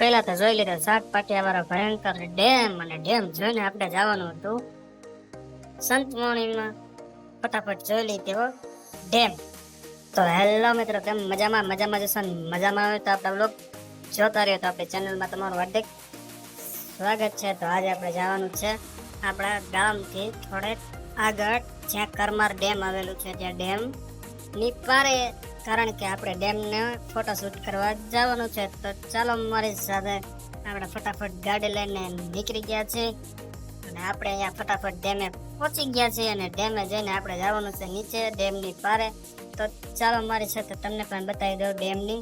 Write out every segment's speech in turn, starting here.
પહેલા તો જોઈ લીધો સાત પાટિયા વાળો ભયંકર ડેમ અને ડેમ જોઈને આપણે જવાનું હતું. સંતવાણીમાં ફટાફટ જોઈ લીધો ડેમ. તો હેલો મિત્રો, કેમ મજામાં? મજામાં જશો મજામાં આવે તો આપણે બ્લોગ જોતા રહ્યો તો આપણી ચેનલમાં તમારું હાર્દિક સ્વાગત છે. તો આજે આપણે જવાનું છે આપણા ગામથી થોડેક આગળ, જ્યાં કરમાર ડેમ આવેલું છે. ત્યાં ડેમની પારે કારણ કે આપણે ડેમને ફોટોશૂટ કરવા જવાનું છે. તો ચાલો મારી સાથે આપણે ફટાફટ ગાડી લઈને નીકળી ગયા છે. અને આપણે અહીંયા ફટાફટ ડેમે પહોંચી ગયા છીએ અને ડેમે જઈને આપણે જવાનું છે નીચે ડેમની પારે. તો ચાલો મારી સાથે તમને પણ બતાવી દઉં ડેમની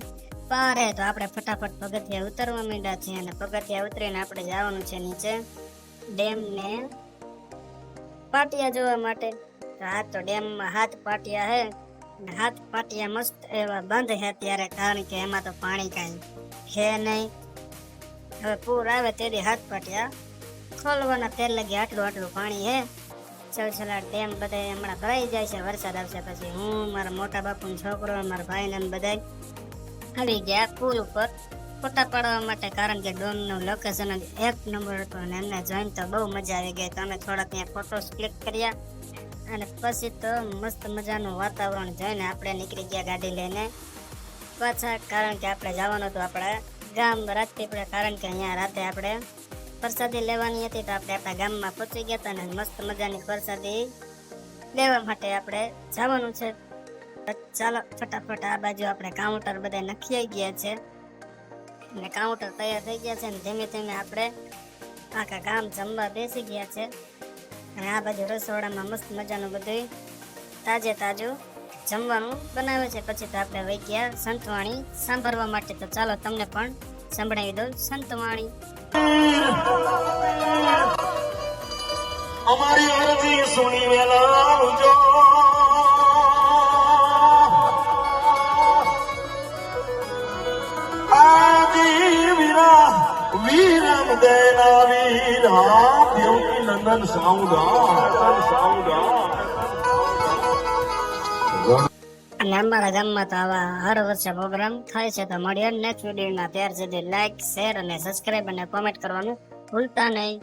પારે. તો આપણે ફટાફટ પગથિયા ઉતરવા માંડ્યા છીએ અને પગથિયા ઉતરીને આપણે જવાનું છે નીચે ડેમને પાટિયા જોવા માટે. તો આ તો ડેમમાં હાથ પાટિયા હે હાથ પાટિયા મસ્ત એવા બંધ છે ત્યારે કારણ કે એમાં તો પાણી કાંઈ છે નહીં. હવે પૂર આવે તેથી હાથ પાટિયા ખોલવાના તેલ લગી આટલું આટલું પાણી હે ચલચલા ડેમ બધા હમણાં ભરાઈ જાય છે, વરસાદ આવશે પછી હું, મારા મોટા બાપુનો છોકરો, મારા ભાઈને બધા આવી ગયા પુલ ઉપર ફોટા પાડવા માટે, કારણ કે ડોમનું લોકેશન એક નંબર હતું અને એમને જોઈને તો બહુ મજા આવી ગઈ. તો અમે થોડા ત્યાં ફોટોસ ક્લિક કર્યા. અને પછી તો મસ્ત મજાનું વાતાવરણ જોઈને આપણે નીકળી ગયા ગાડી લઈને. પાછા કારણ કે આપણે જવાનું હતું આપણા ગામ રાજપીપળા કારણ કે અહીંયા રાતે આપણે પ્રસાદી લેવાની હતી તો આપણે આપણા ગામમાં પહોંચી ગયા હતા અને મસ્ત મજાની પ્રસાદી લેવા માટે આપણે જવાનું છે. ચાલો ફટાફટ આ બાજુ આપણે કાઉન્ટર બધા નખી ગયા છે. અને કાઉન્ટર તૈયાર થઈ ગયા છે અને ધીમે ધીમે આપણે આખા ગામ જમવા બેસી ગયા છે. અને આ બાજુ રસોડામાં મસ્ત મજાનું બધું તાજે તાજું જમવાનું બનાવે છે. પછી તો આપણે વહી ગયા સંતવાણી. સાંભળવા માટે તો ચાલો તમને પણ સંભળાવી દઉં સંતવાણી. અમારી અરજી સુણી વેલા આવજો. વીરા વીરમ દેના વીરા અને અમારા ગામમાં તો આવા હર વર્ષે પ્રોગ્રામ થાય છે. તો મળીએ નેક્સ્ટ વિડીયોના ત્યાર સુધી લાઈક શેર અને સબસ્ક્રાઇબ અને કોમેન્ટ કરવાનું ભૂલતા નહીં.